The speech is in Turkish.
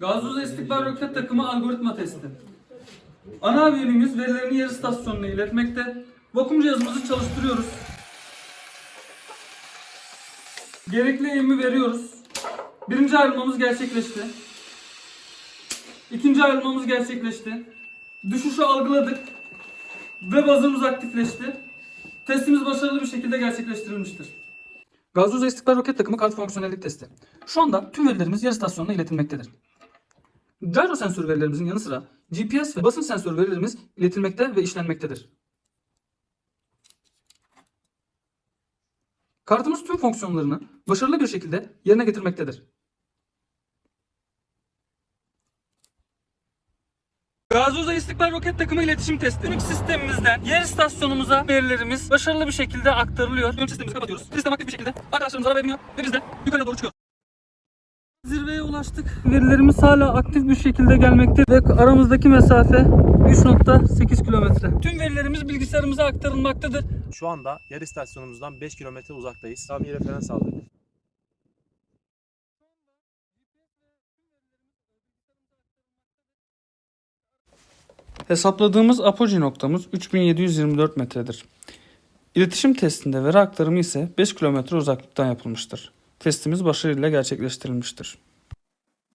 Gazoz İstikbal Roket Takımı algoritma testi. Ana aviyenimiz verilerini yer istasyonuna iletmekte. Vakum cihazımızı çalıştırıyoruz. Gerekli eğimi veriyoruz. Birinci ayrılmamız gerçekleşti. İkinci ayrılmamız gerçekleşti. Düşüşü algıladık. Ve buzzer'ımız aktifleşti. Testimiz başarılı bir şekilde gerçekleştirilmiştir. Gazoz İstikbal Roket Takımı kart fonksiyonellik testi. Şu anda tüm verilerimiz yer istasyonuna iletilmektedir. Gyro sensör verilerimizin yanı sıra GPS ve basınç sensör verilerimiz iletilmekte ve işlenmektedir. Kartımız tüm fonksiyonlarını başarılı bir şekilde yerine getirmektedir. Gazoza İstikbal Roket Takımı iletişim testi. Günlük sistemimizden yer istasyonumuza verilerimiz başarılı bir şekilde aktarılıyor. Ön sistemimizi kapatıyoruz. Sistem aktif bir şekilde arkadaşlarımız ara vermiyor ve biz de yukarı doğru çıkıyoruz. Ulaştık. Verilerimiz hala aktif bir şekilde gelmekte ve aramızdaki mesafe 3.8 kilometre. Tüm verilerimiz bilgisayarımıza aktarılmaktadır. Şu anda yer istasyonumuzdan 5 kilometre uzaktayız. Tam bir referans aldık. Hesapladığımız apogee noktamız 3724 metredir. İletişim testinde veri aktarımı ise 5 kilometre uzaklıktan yapılmıştır. Testimiz başarıyla gerçekleştirilmiştir.